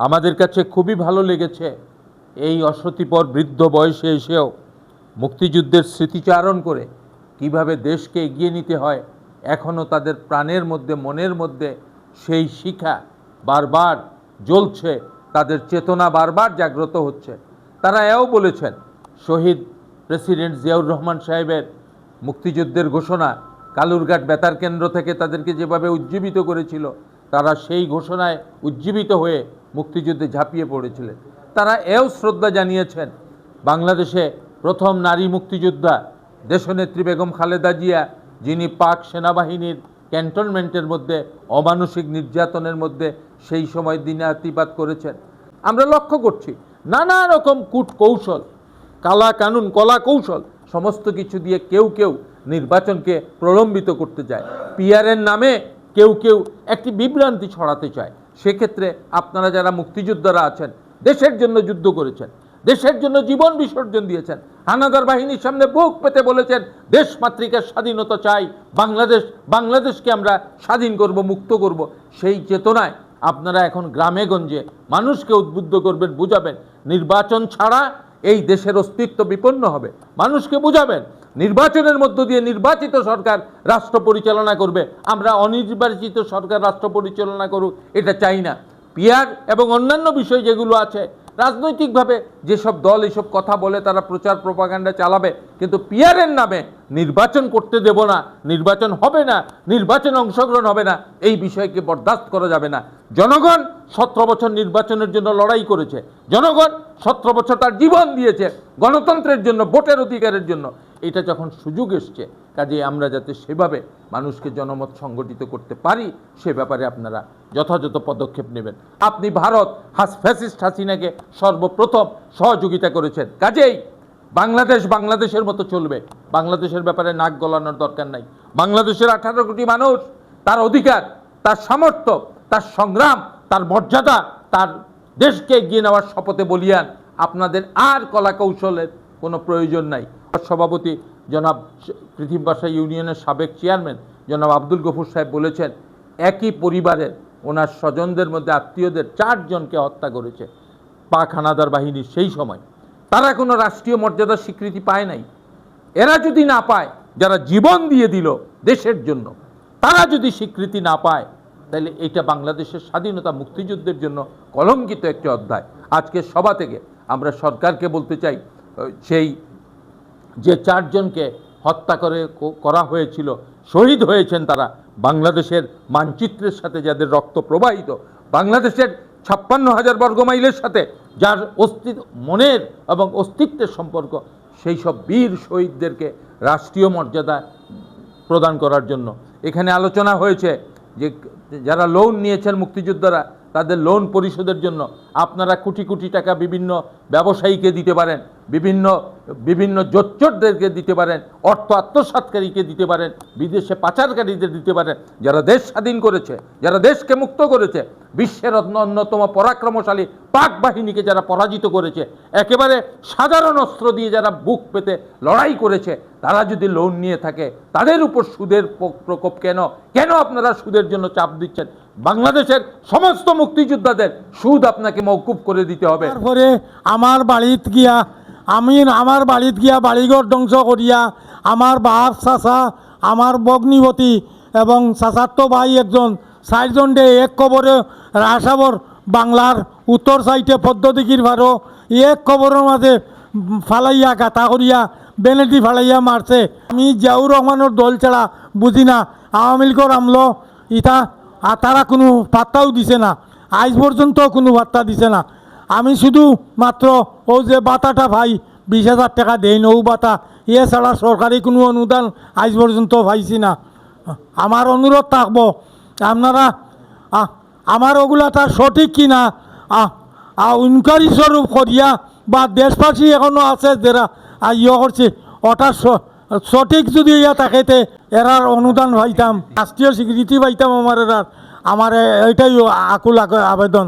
আমাদের কাছে খুবই ভালো লেগেছে এই অসতিপর বৃদ্ধ বয়সে এসেও মুক্তিযুদ্ধের স্মৃতিচারণ করে কীভাবে দেশকে এগিয়ে নিতে হয় এখনও তাদের প্রাণের মধ্যে, মনের মধ্যে সেই শিখা বারবার জ্বলছে, তাদের চেতনা বারবার জাগ্রত হচ্ছে। তারা এও বলেছেন, শহীদ প্রেসিডেন্ট জিয়াউর রহমান সাহেবের মুক্তিযুদ্ধের ঘোষণা কালুরঘাট বেতার কেন্দ্র থেকে তাদেরকে যেভাবে উজ্জীবিত করেছিল, তারা সেই ঘোষণায় উজ্জীবিত হয়ে মুক্তিযুদ্ধে ঝাঁপিয়ে পড়েছিলেন। তারা এও শ্রদ্ধা জানিয়েছেন, বাংলাদেশে প্রথম নারী মুক্তিযোদ্ধা দেশনেত্রী বেগম খালেদা জিয়া, যিনি পাক সেনাবাহিনীর ক্যান্টনমেন্টের মধ্যে, অমানসিক নির্যাতনের মধ্যে সেই সময় দিনে আতিপাত করেছেন। আমরা লক্ষ্য করছি, নানা রকম কূট কৌশল কালা কানুন, কলা কৌশল, সমস্ত কিছু দিয়ে কেউ কেউ নির্বাচনকে প্রলম্বিত করতে চায়। পিয়ারের নামে কেউ কেউ একটি বিভ্রান্তি ছড়াতে চায়। সেক্ষেত্রে আপনারা যারা মুক্তিযোদ্ধারা আছেন, দেশের জন্য যুদ্ধ করেছেন, দেশের জন্য জীবন বিসর্জন দিয়েছেন, হানাদার বাহিনীর সামনে বুক পেতে বলেছেন দেশ মাতৃকার স্বাধীনতা চাই, বাংলাদেশ, বাংলাদেশকে আমরা স্বাধীন করব, মুক্ত করব। সেই চেতনায় আপনারা এখন গ্রামে গঞ্জে মানুষকে উদ্বুদ্ধ করবেন, বুঝাবেন, নির্বাচন ছাড়া এই দেশের অস্তিত্ব বিপন্ন হবে। মানুষকে বুঝাবেন নির্বাচনের মধ্য দিয়ে নির্বাচিত সরকার রাষ্ট্র পরিচালনা করবে। আমরা অনির্বাচিত সরকার রাষ্ট্র পরিচালনা করুক, এটা চাই না। পিয়ার এবং অন্যান্য বিষয় যেগুলো আছে, রাজনৈতিকভাবে যেসব দল এসব কথা বলে, তারা প্রচার প্রপাগান্ডা চালাবে, কিন্তু পিয়ারের নামে নির্বাচন করতে দেব না, নির্বাচন হবে না, নির্বাচনে অংশগ্রহণ হবে না, এই বিষয়কে বরদাস্ত করা যাবে না। জনগণ সতেরো বছর নির্বাচনের জন্য লড়াই করেছে। জনগণ সতেরো বছর তার জীবন দিয়েছে গণতন্ত্রের জন্য, ভোটের অধিকারের জন্য। এটা যখন সুযোগ এসছে, কাজে আমরা যাতে সেভাবে মানুষকে জনমত সংগঠিত করতে পারি, সে ব্যাপারে আপনারা যথাযথ পদক্ষেপ নেবেন। আপনি ভারত হাস, ফ্যাসিস্ট হাসিনাকে সর্বপ্রথম সহযোগিতা করেছেন। কাজেই বাংলাদেশ বাংলাদেশের মতো চলবে। বাংলাদেশের ব্যাপারে নাক গলানোর দরকার নাই। বাংলাদেশের আঠারো কোটি মানুষ, তার অধিকার, তার সামর্থ্য, তার সংগ্রাম, তার মর্যাদা, তার দেশকে এগিয়ে নেওয়ার শপথে বলিয়ান আপনাদের আর কলা কৌশলের কোনো প্রয়োজন নাই। সভাপতি জনাব পৃথিবী ভাষা ইউনিয়নের সাবেক চেয়ারম্যান জনাব আব্দুল গফুর সাহেব বলেছেন, একই পরিবারের ওনার স্বজনদের মধ্যে আত্মীয়দের চারজনকে হত্যা করেছে পাক হানাদার বাহিনীর সেই সময়। তারা কোনো রাষ্ট্রীয় মর্যাদার স্বীকৃতি পায় নাই। এরা যদি না পায়, যারা জীবন দিয়ে দিল দেশের জন্য, তারা যদি স্বীকৃতি না পায়, তাহলে এটা বাংলাদেশের স্বাধীনতা মুক্তিযুদ্ধের জন্য কলঙ্কিত একটি অধ্যায়। আজকে সভা থেকে আমরা সরকারকে বলতে চাই, সেই যে চারজনকে হত্যা করে করা হয়েছিল, শহীদ হয়েছেন তারা। বাংলাদেশের মানচিত্রের সাথে যাদের রক্ত প্রবাহিত, বাংলাদেশের ছাপ্পান্ন হাজার বর্গমাইলের সাথে যার অস্তিত্ব, মনের এবং অস্তিত্বের সম্পর্ক, সেই সব বীর শহীদদেরকে রাষ্ট্রীয় মর্যাদা প্রদান করার জন্য। এখানে আলোচনা হয়েছে যে যারা লোন নিয়েছেন মুক্তিযোদ্ধারা তাদের লোন পরিশোধের জন্য আপনারা কোটি কোটি টাকা বিভিন্ন ব্যবসায়ীকে দিতে পারেন, বিভিন্ন বিভিন্ন জোচ্চরদেরকে দিতে পারেন, অর্থ আত্মসাৎকারীকে দিতে পারেন, বিদেশে পাচারকারীদের দিতে পারেন, যারা দেশ স্বাধীন করেছে, যারা দেশকে মুক্ত করেছে, বিশ্বের অন্য- অন্যতম পরাক্রমশালী পাক বাহিনীকে যারা পরাজিত করেছে, একেবারে সাধারণ অস্ত্র দিয়ে যারা বুক পেতে লড়াই করেছে, তারা যদি লোন নিয়ে থাকে, তাদের উপর সুদের প্রকোপ কেন? কেন আপনারা সুদের জন্য চাপ দিচ্ছেন? বাংলাদেশের সমস্ত মুক্তিযোদ্ধাদের সুদ আপনাকে মৌকুব করে দিতে হবে। তারপরে আমার বাড়িত গিয়া, আমি আমার বাড়িত গিয়া বাড়িঘর ধ্বংস করিয়া, আমার বাপ, চাচা, আমার বগ্নিবতী এবং চাচার তো ভাই একজন, চারজন দে এক কবরে রাসাবর বাংলার উত্তর সাইটে পদ্ধতিকির ভারো এক কবরের মাঝে ফালাইয়া গাতা করিয়া, বেনেটি ফালাইয়া মারছে। আমি জিয়াউর রহমানের দল ছাড়া বুঝি না, আওয়ামী লীগের আমলো ইটা আর তারা কোনো পাত্তাও দিছে না। আজ পর্যন্ত কোনো বার্তা দিছে না। আমি শুধু মাত্র, ও যে বাতাটা ভাই, বিশ হাজার টাকা দেই নৌ বাতা ইয়ে ছাড়া সরকারি কোনো অনুদান আজ পর্যন্ত পাইছি না। আমার অনুরোধ থাকব, আপনারা আমার ওগুলা তার সঠিক কি কিনা ইনকোয়ারি স্বরূপ করিয়া বা দেশবাসী এখনও আছে যারা ইয়ে করছে ওটা সঠিক যদি ইয়া থাকেতে এরার অনুদান পাইতাম, রাষ্ট্রীয় স্বীকৃতি পাইতাম আমার এরার। আমার এটাই আকুল আবেদন।